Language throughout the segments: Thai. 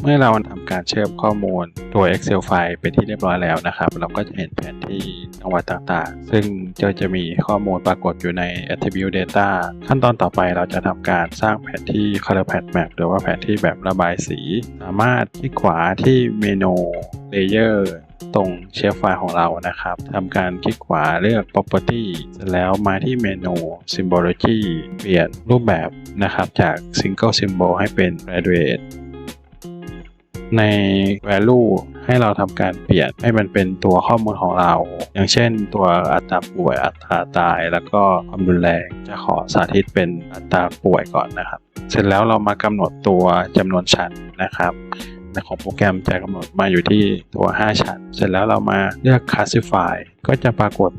เมื่อเราทำการเชื่อมข้อมูลตัว Excel ไฟล์เป็นที่เรียบร้อยแล้วนะครับ เราก็จะเห็นแผนที่จังหวัดต่างๆ ซึ่งจะจะมีข้อมูลปรากฏอยู่ใน Attribute Data ขั้นตอนต่อไปเราจะทำการสร้างแผนที่ Color Path Map หรือว่าแผนที่แบบระบายสี สามารถคลิกขวาที่เมนู Layer ตรงเชฟไฟล์ของเรานะครับทำการคลิกขวาเลือก property เสร็จแล้วมาที่เมนู symbology เปลี่ยนรูปแบบนะครับจาก single symbol ให้เป็น graduate ใน value ให้เราทำการเปลี่ยนให้มันเป็นตัวข้อมูลของเรา อย่างเช่นตัวอัตราป่วยอัตราตาย แล้วก็ความรุนแรงจะขอสาธิตเป็นอัตราป่วยก่อนนะครับ เสร็จแล้วเรามากำหนดตัวจำนวนชั้นนะครับในของโปรแกรมจะกำหนดมาอยู่ที่ตัว 5 ชั้น เสร็จแล้วเรามาเลือก classify ก็จะปรากฏ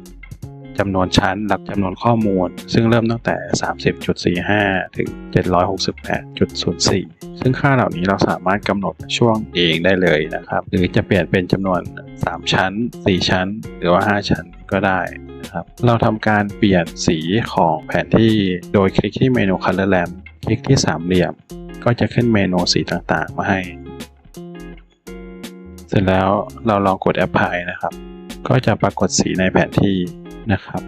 จำนวนชั้นหลักจำนวนข้อมูล ซึ่งเริ่มตั้งแต่ 30.45 ถึง 768.04 ซึ่งค่าเหล่านี้เราสามารถกำหนดช่วงเองได้เลยนะครับ หรือจะเปลี่ยนเป็นจำนวน 3 ชั้น 4 ชั้น หรือว่า 5 ชั้นก็ได้นะครับเราทำการเปลี่ยนสีของแผนที่โดยคลิกที่เมนู Color Lamp คลิกที่สามเหลี่ยม ก็จะขึ้นเมนูสีต่างๆ มาให้ เสร็จแล้วเราลองกด Apply นะครับ ก็จะปรากฏสีในแผนที่นะครับ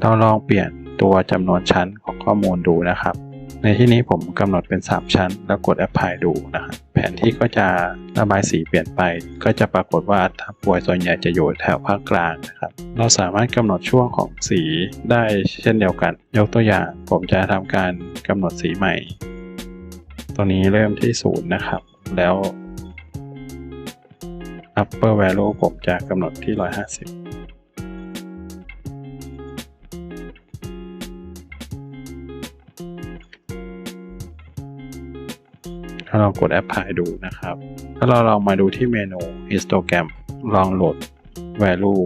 เราลองเปลี่ยนตัวจำนวนชั้นของข้อมูลดูนะครับ ในที่นี้ผมกำหนดเป็น 3 ชั้น แล้วกด Apply ดูนะครับ แผนที่ก็จะระบายสีเปลี่ยนไป ก็จะปรากฏว่าถ้าป่วยส่วนใหญ่จะอยู่แถวภาคกลางนะครับ เราสามารถกำหนดช่วงของสีได้เช่นเดียวกัน ยกตัวอย่างผมจะทำการกำหนดสีใหม่ ตัวนี้เริ่มที่ศูนย์นะครับ แล้ว upper value ผมจะกำหนดที่ 150ถ้าเรากด Apply ดูนะครับ ถ้าเราลองมาดูที่เมนู Histogram ลองโหลด value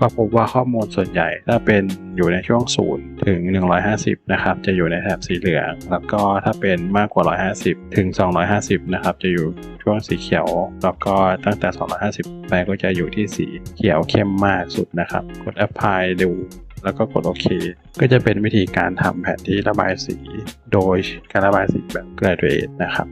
ก็พบว่าข้อมูลส่วนใหญ่ถ้าเป็นอยู่ในช่วง 0 ถึง 150 นะครับ จะอยู่ในแถบสีเหลือง แล้วก็ถ้าเป็นมากกว่า 150 ถึง 250 นะครับ จะอยู่ช่วงสีเขียว แล้วก็ตั้งแต่ 250 ไปก็จะอยู่ที่สีเขียวเข้มมากสุดนะครับ กด Apply ดูแล้วก็กดโอเค ก็จะเป็นวิธีการทำแผนที่ระบายสี โดยการระบายสีแบบ graduate นะครับ